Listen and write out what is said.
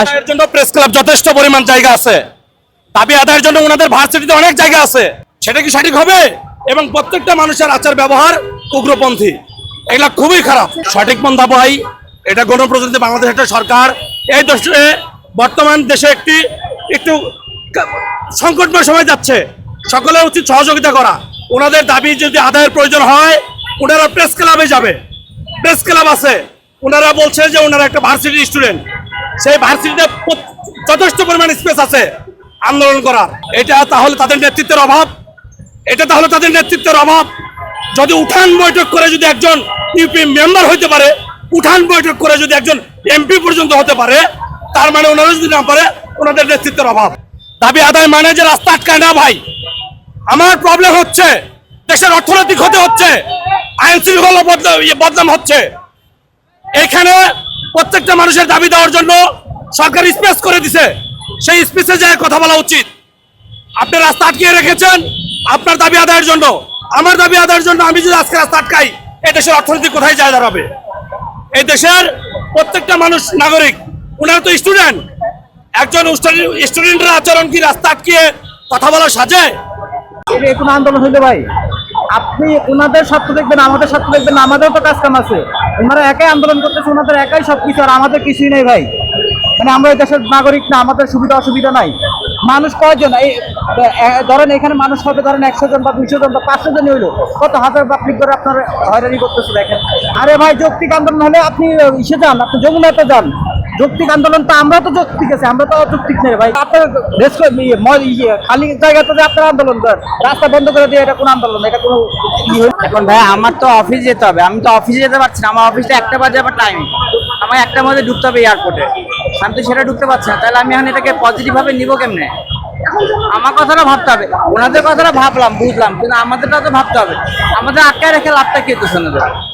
আদায়ের জন্য press club যথেষ্ট পরিমাণ জায়গা আছে। দাবি আদায়ের জন্য ওনাদের ভার্সিটিতে অনেক জায়গা আছে। সেটা কি সঠিক হবে? এবং প্রত্যেকটা মানুষের আচার ব্যবহার উগ্রপন্থী। এগুলা খুবই খারাপ। সঠিক মন্দা ভাই এটা গণপ্রজাতন্ত্রী বাংলাদেশ একটা সরকার। এই দেশে, বর্তমান দেশে একটি, একটু সংকটময় সময় যাচ্ছে। সকলের উচিত সহযোগিতা করা। ওনাদের দাবি যদি আদায়ের প্রয়োজন হয়, ওনারা প্রেস ক্লাবে যাবে। প্রেস ক্লাব আছে। ওনারা বলছে যে ওনারা একটা ভার্সিটি স্টুডেন্ট সেই ভার্সিটিতে যথেষ্ট পরিমাণ স্পেস আছে আন্দোলন করার। এটা তাহলে তাদের নেতৃত্বের অভাব। এটা তাহলে তাদের নেতৃত্বের অভাব। যদি উঠান বৈঠক করে যদি একজন ইউপি মেম্বার হইতে পারে, উঠান বৈঠক করে যদি একজন এমপি পর্যন্ত হতে পারে, তার মানে ওনারা যদি না পারে, ওনাদের নেতৃত্বের অভাব। দাবি আদায় মানে যে রাস্তা আটকায় না ভাই। আমার প্রবলেম হচ্ছে, দেশের অর্থনৈতিক ক্ষতি হচ্ছে আইন শৃঙ্খলা ইয়ে বদনাম হচ্ছে। এখানে প্রত্যেকটা মানুষের দাবি দেওয়ার জন্য সরকার স্পেস করে দিছে। সেই স্পেসে যায় কথা বলা উচিত। আপনি রাস্তা আটকিয়ে রেখেছেন, আপনার দাবি আদায়ের জন্য। আমার দাবি আদায়ের জন্য আমি যদি আজকে রাস্তা আটকাই, এই দেশের অর্থনীতি কোথায় যায় দাঁড়াবে? এই দেশের প্রত্যেকটা মানুষ নাগরিক ওনারা তো স্টুডেন্ট একজন স্টুডেন্টের আচরণ কি রাস্তা আটকিয়ে কথা বলা সাজে? কোনো আন্দোলন হইলে ভাই। আপনি ওনাদের স্বার্থ দেখবেন, আমাদের স্বার্থ দেখবেন, আমাদেরও তো কাজ কাম আছে। ওনারা একাই আন্দোলন করতেছে, ওনাদের একাই সব কিছু আর আমাদের কিছুই নেই ভাই। মানে আমরা এই দেশের নাগরিক না, আমাদের সুবিধা অসুবিধা নাই। মানুষ কয়জন? এই ধরেন এখানে মানুষ হবে ধরেন একশো জন বা দুইশো জন বা পাঁচশো জন হইল। কত হাজার পাবলিক করে আপনার হয়রানি করতেছে দেখেন। আরে ভাই, যৌক্তিক আন্দোলন হলে আপনি ইসে যান, আপনি যমুনাতে যান। যৌক্তিক আন্দোলন তো আমরা তো যৌক্তিক আছে আমরা তো অযৌক্তিক নেই ভাই। আপনার ইয়ে, ইয়ে, খালি জায়গাতে যে আপনার আন্দোলন করেন রাস্তা বন্ধ করে দিয়ে এটা কোন আন্দোলন? এটা কোনো এখন ভাই আমার তো অফিস যেতে হবে। আমি তো অফিসে যেতে পারছি না। আমার অফিসটা একটা বাজে আমার টাইম আমার একটা মধ্যে ঢুকতে হবে এয়ারপোর্টে আমি তো সেটা ঢুকতে পারছি না। তাহলে আমি এখন এটাকে পজিটিভ ভাবে নিব কেমনে? আমার কথাটা ভাবতে হবে। ওনাদের কথাটা ভাবলাম বুঝলাম। কিন্তু আমাদেরটা তো ভাবতে হবে। আমাদের আটকায় রেখে লাভটা কি তো শোনা যাবে